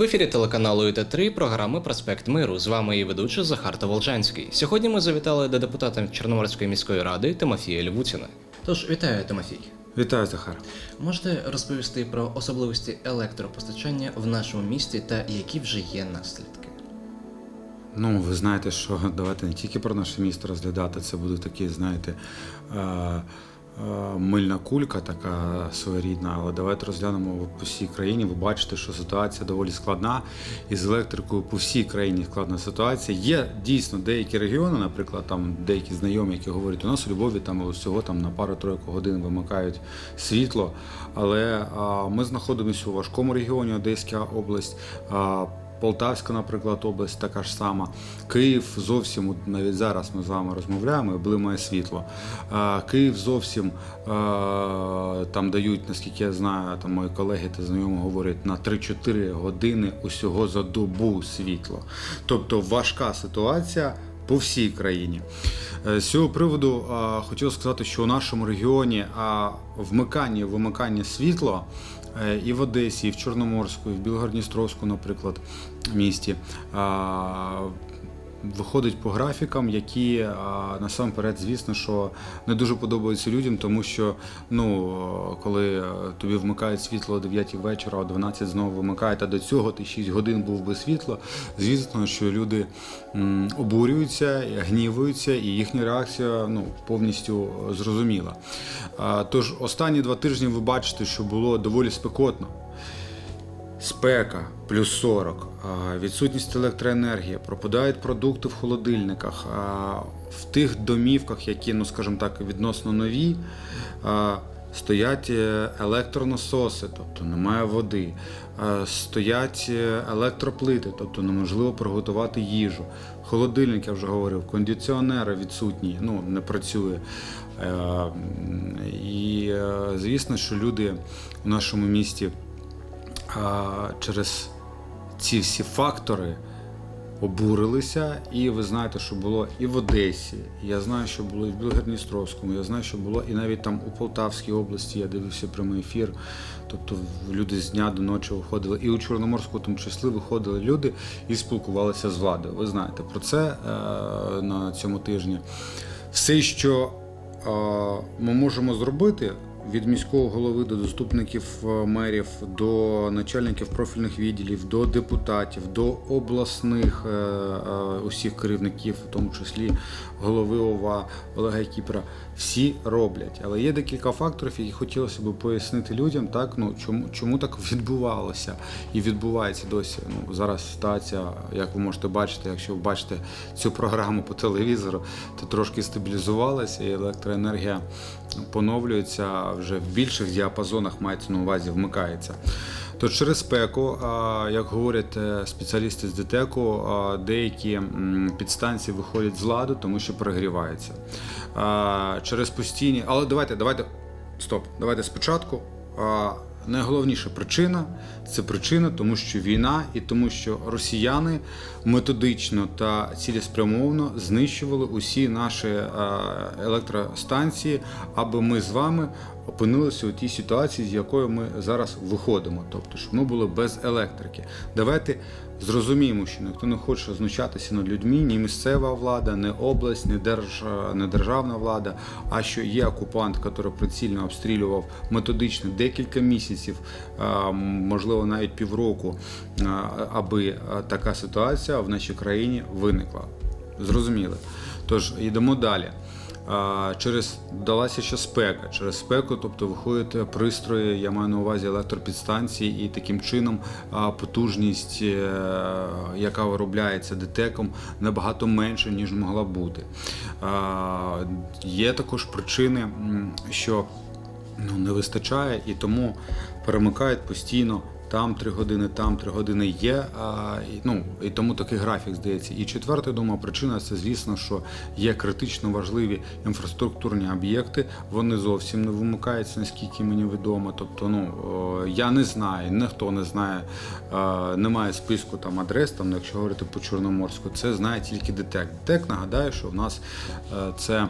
В ефірі телеканалу ІТ3 програми Проспект Миру. З вами її ведучий Захар Таволжанський. Сьогодні ми завітали до депутата Чорноморської міської ради Тимофія Львуціна. Тож вітаю, Тимофій. Вітаю, Захар. Можете розповісти про особливості електропостачання в нашому місті та які вже є наслідки? Ну, ви знаєте, що давайте не тільки про наше місто розглядати, це буде такий, знаєте, е, мильна кулька, така своєрідна, але давайте розглянемо по всій країні. Ви бачите, що ситуація доволі складна. І з електрикою по всій країні складна ситуація. Є дійсно деякі регіони, наприклад, там деякі знайомі, які говорять, у нас у Львові там всього там на пару-тройку годин вимикають світло. Але а, ми знаходимося у важкому регіоні, Одеська область. А, Полтавська, наприклад, область така ж сама. Київ зовсім, навіть зараз ми з вами розмовляємо, блимає світло. Київ зовсім там дають, наскільки я знаю, там мої колеги та знайомі говорять, на 3-4 години усього за добу світло. Тобто важка ситуація по всій країні. Е, З цього приводу хотів сказати, що у нашому регіоні вмикання вимикання світла і в Одесі, і в Чорноморську, і в Білгородністровську, наприклад, місті. Виходить по графікам, які насамперед, звісно, що не дуже подобаються людям, тому що ну, коли тобі вмикають світло о 9 вечора, о 12 знову вимикають, а до цього ти 6 годин був без світла, звісно, що люди обурюються, гнівуються, і їхня реакція ну, повністю зрозуміла. Тож останні два тижні ви бачите, що було доволі спекотно. Спека плюс 40, відсутність електроенергії, пропадають продукти в холодильниках. В тих домівках, які, ну скажімо так, відносно нові, стоять е, електронасоси, тобто немає води, стоять е, електроплити, тобто неможливо приготувати їжу. Холодильник, я вже говорив, кондиціонери відсутні, ну не працює. Е, І звісно, що люди в нашому місті а, через ці всі фактори обурилися. І ви знаєте, що було і в Одесі, і я знаю, що було і в Білгородністровському, я знаю, що було і навіть там у Полтавській області, я дивився прямий ефір. Тобто люди з дня до ночі виходили, і у Чорноморську, тому числі, виходили люди і спілкувалися з владою. Ви знаєте про це е, на цьому тижні. Все, що е, ми можемо зробити від міського голови до заступників е, мерів, до начальників профільних відділів, до депутатів, до обласних е, е, усіх керівників, в тому числі голови ОВА Олега Кіпра, всі роблять. Але є декілька факторів, які хотілося б пояснити людям, так ну чому чому так відбувалося і відбувається досі. Ну зараз ситуація, як ви можете бачити, якщо ви бачите цю програму по телевізору, то трошки стабілізувалася і електроенергія поновлюється вже в більших діапазонах, мається на увазі, вмикається. То через спеку, як говорять е, спеціалісти з ДТЕКу, деякі підстанції виходять з ладу, тому що перегріваються. Через постійні, але давайте, давайте, стоп, давайте спочатку. Найголовніша причина це причина, тому що війна і тому, що росіяни методично та цілеспрямовно знищували усі наші е, електростанції, аби ми з вами опинилися у тій ситуації, з якої ми зараз виходимо. Тобто, щоб ми були без електрики. Давайте зрозуміємо, що ніхто не хоче знущатися над людьми, ні місцева влада, ні область, ні, держ... ні державна влада, а що є окупант, який прицільно обстрілював методично декілька місяців, можливо навіть півроку, аби така ситуація в нашій країні виникла. Зрозуміли. Тож йдемо далі. Через далася ще спека. Через спеку, тобто виходять пристрої, я маю на увазі електропідстанції, і таким чином потужність, е, яка виробляється ДТЕКом, набагато менше, ніж могла бути. Є також причини, що ну, не вистачає, і тому перемикають постійно. Там три години, там три години є. А, ну, і тому такий графік здається. І четверта, думаю, причина це, звісно, що є критично важливі інфраструктурні об'єкти. Вони зовсім не вимикаються, наскільки мені відомо. Тобто, ну я не знаю, ніхто не знає, немає списку там адрес, там, якщо говорити по Чорноморську, це знає тільки ДТЕК. ДТЕК нагадаю, що в нас е, це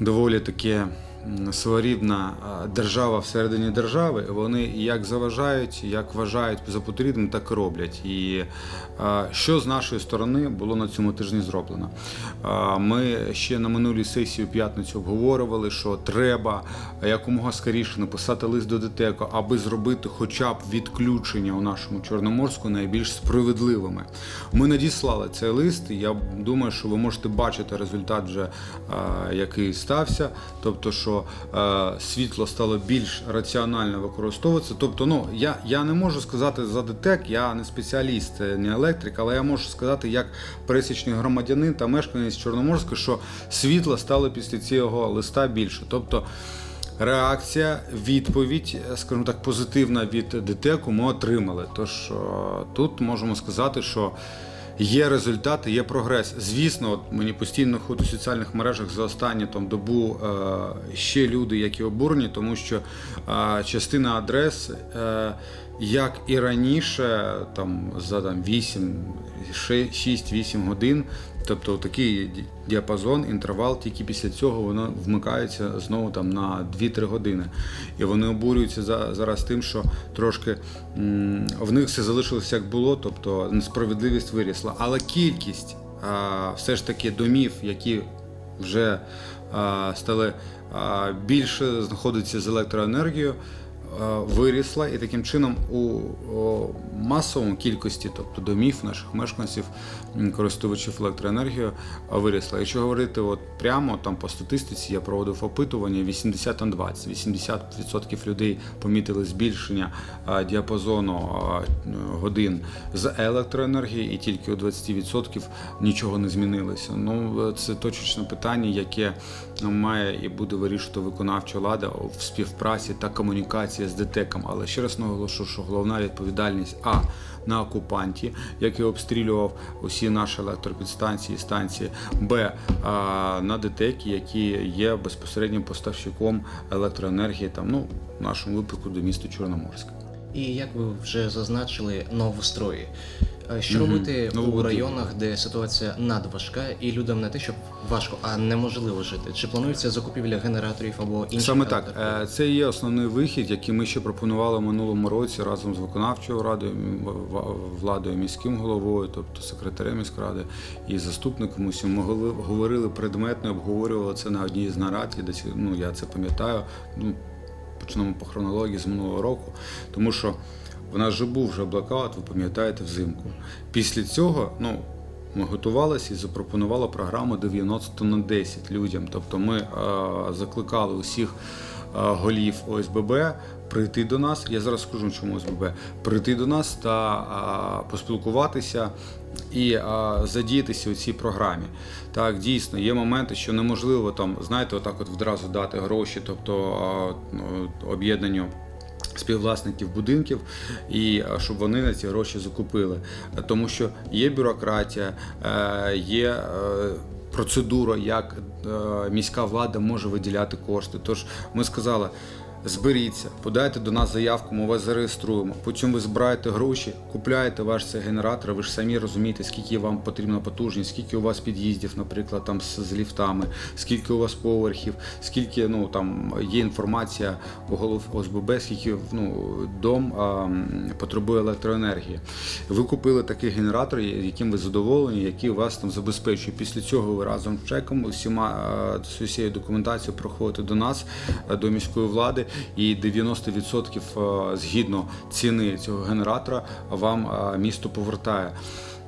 доволі таке своєрідна держава всередині держави. Вони як заважають, як вважають за потрібним, так і роблять. І що з нашої сторони було на цьому тижні зроблено? Ми ще на минулій сесії у п'ятницю обговорювали, що треба якомога скоріше написати лист до ДТЕКу, аби зробити хоча б відключення у нашому Чорноморську найбільш справедливими. Ми надіслали цей лист. Я думаю, що ви можете бачити результат, вже який стався. Тобто, що е, світло стало більш раціонально використовуватися. Тобто, ну я, я не можу сказати за ДТЕК, я не спеціаліст, е, не електрик, але я можу сказати, як пересічний громадянин та мешканець Чорноморська, що світла стало після цього листа більше. Тобто реакція, відповідь, е, скажімо так, позитивна від ДТЕКу ми отримали. Тож е, тут можемо сказати, що є результати, є прогрес. Звісно, от мені постійно ходить у соціальних мережах за останню там добу е, ще люди, які обурені, тому що е, частина адрес. Як і раніше, там за там 8, 6-8 годин, тобто такий діапазон, інтервал, тільки після цього воно вмикається знову там на 2-3 години. І вони обурюються за, зараз тим, що трошки м, в них все залишилося як було, тобто несправедливість вирісла. Але кількість а, все ж таки домів, які вже а, стали а, більше знаходитися з електроенергією, вирісла, і таким чином у масовому кількості, тобто домів наших мешканців, користувачів електроенергією, вирісла. Якщо говорити от прямо там по статистиці, я проводив опитування 80 на 20. 80% людей помітили збільшення діапазону годин з електроенергії, і тільки у 20% нічого не змінилося. Ну це точечне питання, яке має і буде вирішувати виконавча влада в співпраці та комунікації з ДТЕКом. Але ще раз наголошу, що головна відповідальність а на окупанті, який обстрілював усі наші електропідстанції станції, б а, на ДТЕКі, які є безпосереднім поставщиком електроенергії, там ну в нашому випадку до міста Чорноморська. І як ви вже зазначили, новострої. Е, Що робити у Новобудови. районах, де ситуація надважка, і людям не те, щоб важко, а неможливо жити? Чи планується закупівля генераторів або інших Саме так. Е, це є основний вихід, який ми ще пропонували в минулому році разом з виконавчою радою, владою, міським головою, тобто секретарем міськради і заступником. Усім ми говорили предметно, обговорювали це на одній з нарад. І ну я це пам'ятаю. Ну почнемо по хронології з минулого року, тому що в нас вже був вже блокаут, ви пам'ятаєте, взимку. Після цього, ну. Ми готувалися і запропонували програму 90 на 10 людям. Тобто ми е, закликали усіх голів ОСББ прийти до нас. Я зараз скажу, чому ОСББ, прийти до нас та е, поспілкуватися і е, задіятися у цій програмі. Так, дійсно, є моменти, що неможливо там, знаєте, отак от відразу дати гроші, тобто ну, об'єднанню співвласників будинків, і щоб вони на ці гроші закупили. Тому що є бюрократія, е, є е, процедура, як е, міська влада може виділяти кошти. Тож ми сказали. Зберіться, подайте до нас заявку, ми вас зареєструємо. Потім ви збираєте гроші, купляєте ваш цей генератор. Ви ж самі розумієте, скільки вам потрібна потужність, скільки у вас під'їздів, наприклад, там з, з ліфтами, скільки у вас поверхів, скільки ну там є інформація у голов ОСББ, скільки ну дом а, потребує електроенергії. Ви купили такий генератор, яким ви задоволені, який вас там забезпечує. Після цього ви разом з чеком усіма з усією документацією проходите до нас, до міської влади, і 90% згідно ціни цього генератора вам місто повертає.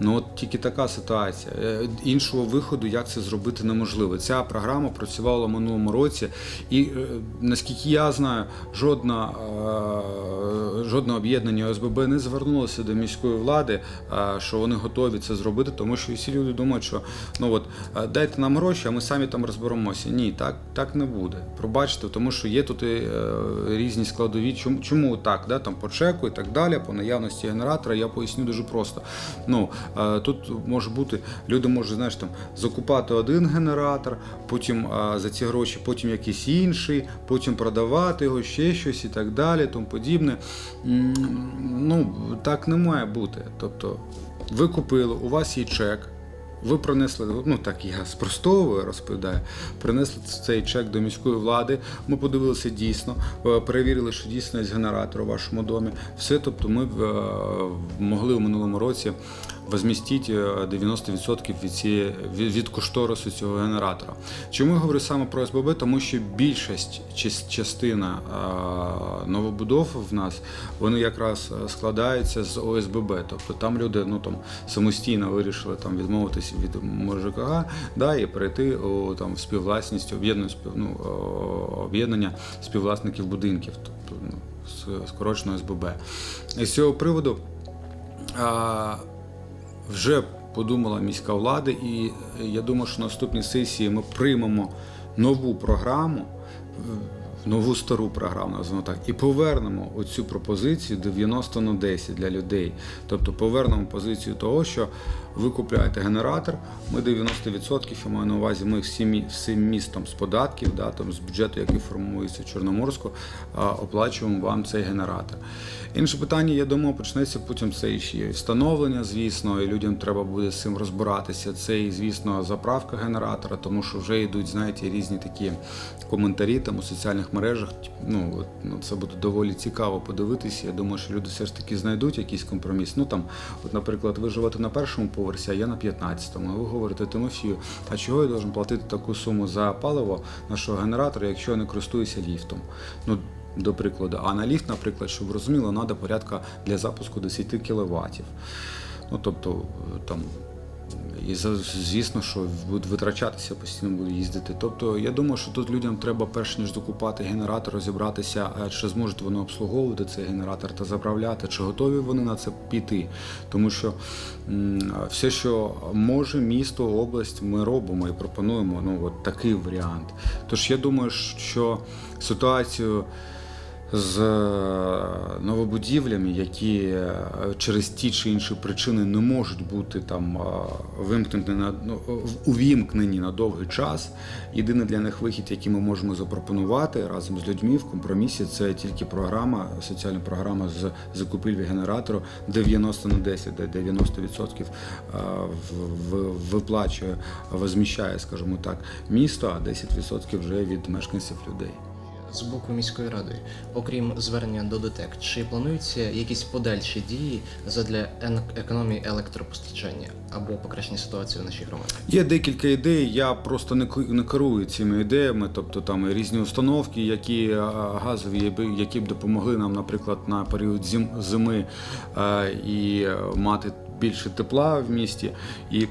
Ну от тільки така ситуація. Е, Іншого виходу, як це зробити, неможливо. Ця програма працювала в минулому році, і е, наскільки я знаю, жодна, е, жодне об'єднання ОСББ не звернулося до міської влади, що вони готові це зробити, тому що всі люди думають, що ну от дайте нам гроші, а ми самі там розберемося. Ні, так, так не буде. Пробачте, тому що є тут і, різні складові. Чому, чому так? Да? Там по чеку і так далі, по наявності генератора, я поясню дуже просто. Ну, тут може бути, люди можуть, знаєш, там закупати один генератор, потім е, за ці гроші, потім якийсь інший, потім продавати його, ще щось і так далі, тому подібне. Ну, так не має бути. Тобто, ви купили, у вас є чек. Ви принесли, ну так я спростовую розповідаю, принесли цей чек до міської влади. Ми подивилися дійсно, е, перевірили, що дійсно є генератор у вашому домі. Все, тобто, ми е, могли у минулому році возмістити е, 90% від, цієї, від, кошторису цього генератора. Чому я говорю саме про СББ? Тому що більшість част- частина е, новобудов в нас вони якраз е, складаються з ОСББ. Тобто там люди ну, там, самостійно вирішили там, відмовитися від МЖКГ да, і перейти у там, в співвласність, об'єднання, ну, об'єднання співвласників будинків, тобто ну, скорочено СББ. І з цього приводу а, вже подумала міська влада, і я думаю, що на наступній сесії ми приймемо нову програму, нову стару програму, назвемо так, і повернемо оцю пропозицію 90 на 10 для людей. Тобто повернемо позицію того, що ви купуєте генератор, ми 90%, я маю на увазі, ми всім, всім містом з податків, да, там, з бюджету, який формується в Чорноморську, оплачуємо вам цей генератор. Інше питання, я думаю, почнеться потім це і встановлення, звісно, і людям треба буде з цим розбиратися. Це і, звісно, заправка генератора, тому що вже йдуть, знаєте, різні такі коментарі там у соціальних мережах. Ну, ну це буде доволі цікаво подивитися. Я думаю, що люди все ж таки знайдуть якийсь компроміс. Ну там, от, наприклад, ви живете на першому поверсі, а я на 15-му. А ви говорите Тимофію, а чого я должен платити таку суму за паливо нашого генератора, якщо я не користуюся ліфтом? Ну, до прикладу, а на ліфт, наприклад, щоб розуміло, треба порядка для запуску 10 кВт. Ну, тобто, е, там, і звісно, що будуть витрачатися, постійно будуть їздити. Тобто, я думаю, що тут людям треба, перш ніж докупати генератор, розібратися, чи зможуть вони обслуговувати цей генератор та заправляти, чи готові вони на це піти. Тому що все, що може місто, область, ми робимо і пропонуємо ну, от такий варіант. Тож я думаю, що ситуацію з е, новобудівлями, які е, через ті чи інші причини не можуть бути там е, вимкнені на ну, увімкнені на довгий час. Єдиний для них вихід, який ми можемо запропонувати разом з людьми в компромісі, це тільки програма, соціальна програма з закупівлі генератору 90 на 10, де 90% е, в- в- виплачує, возміщає, скажімо так, місто, а 10% вже від мешканців людей. З боку міської ради, окрім звернення до ДТЕК, чи плануються якісь подальші дії задля економії електропостачання або покращення ситуації в нашій громаді? Є декілька ідей. Я просто не не керую цими ідеями, тобто там різні установки, які газові, які б допомогли нам, наприклад, на період зим, зими е, і мати більше тепла в місті. І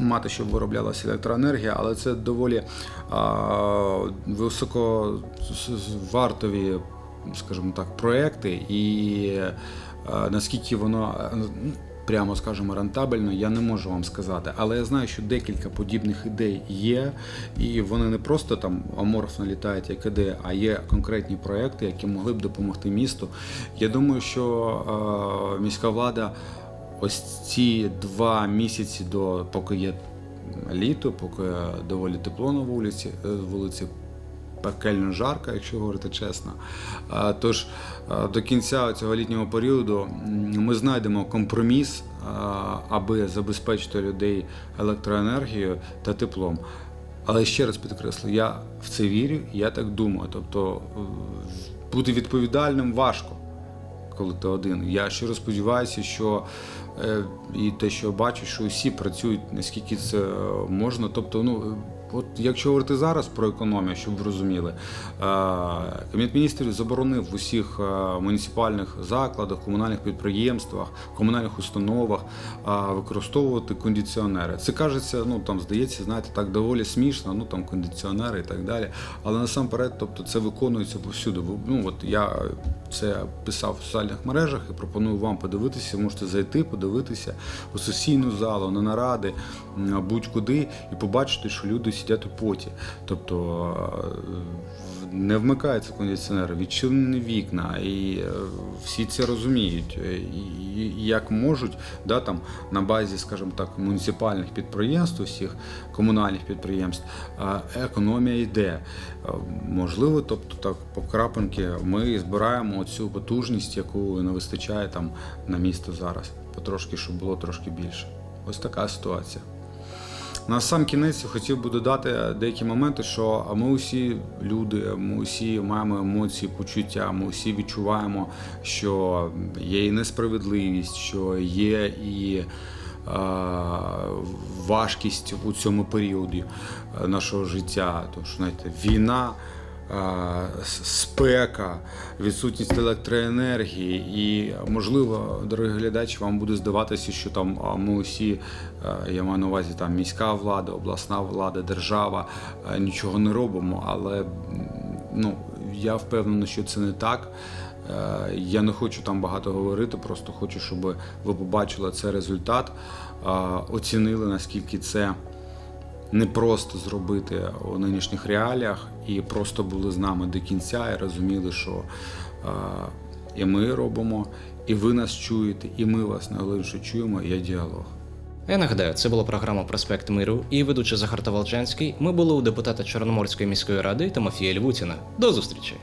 Мати, щоб вироблялася електроенергія, але це доволі а, високовартові, скажімо так, проекти, і а, наскільки воно прямо скажемо рентабельно, я не можу вам сказати. Але я знаю, що декілька подібних ідей є, і вони не просто там аморфно літають як ідея, а є конкретні проекти, які могли б допомогти місту. Я думаю, що е, міська влада ось ці два місяці до поки є літо, поки доволі тепло на вулиці, е, вулиці пекельно жарко, якщо говорити чесно. Тож до кінця цього літнього періоду ми знайдемо компроміс, аби забезпечити людей електроенергією та теплом. Але ще раз підкреслю, я в це вірю, я так думаю. Тобто бути відповідальним важко коли ти один. Я щиро сподіваюся, що е, і те, що бачу, що усі працюють наскільки це можна. Тобто, ну от якщо говорити зараз про економію, щоб ви розуміли, е, Кабінет міністрів заборонив в усіх е, муніципальних закладах, комунальних підприємствах, комунальних установах е, використовувати кондиціонери. Це кажеться, ну там здається, знаєте, так доволі смішно, ну там кондиціонери і так далі. Але насамперед, тобто, це виконується повсюди. Ну от я це писав в соціальних мережах і пропоную вам подивитися. Можете зайти, подивитися у сесійну залу, на наради, будь-куди, і побачити, що люди сидять у поті. Тобто е, не вмикаються кондиціонери, відчинені вікна, і е, всі це розуміють. Е, І, як можуть, да, там, на базі, скажімо так, муніципальних підприємств, усіх комунальних підприємств, економія йде. Можливо, тобто так по крапинки ми збираємо цю потужність, яку не вистачає там на місто зараз. Потрошки, щоб було трошки більше. Ось така ситуація. На сам кінець хотів би додати деякі моменти, що ми усі люди, ми усі маємо емоції, почуття, ми усі відчуваємо, що є і несправедливість, що є і важкість у цьому періоді е, нашого життя. Тому що знаєте, війна. Спека, відсутність електроенергії, і можливо, дорогі глядачі, вам буде здаватися, що там ми усі, я маю на увазі там міська влада, обласна влада, держава нічого не робимо. Але ну я впевнений, що це не так. Я не хочу там багато говорити, просто хочу, щоб ви побачили цей результат, оцінили наскільки це не просто зробити у нинішніх реаліях і просто були з нами до кінця і розуміли, що е, і ми робимо, і ви нас чуєте, і ми вас найголовніше чуємо. Є діалог. Я нагадаю, це була програма Проспект Миру і ведучий Захар Таволчанський. Ми були у депутата Чорноморської міської ради Тимофія Львутіна. До зустрічі!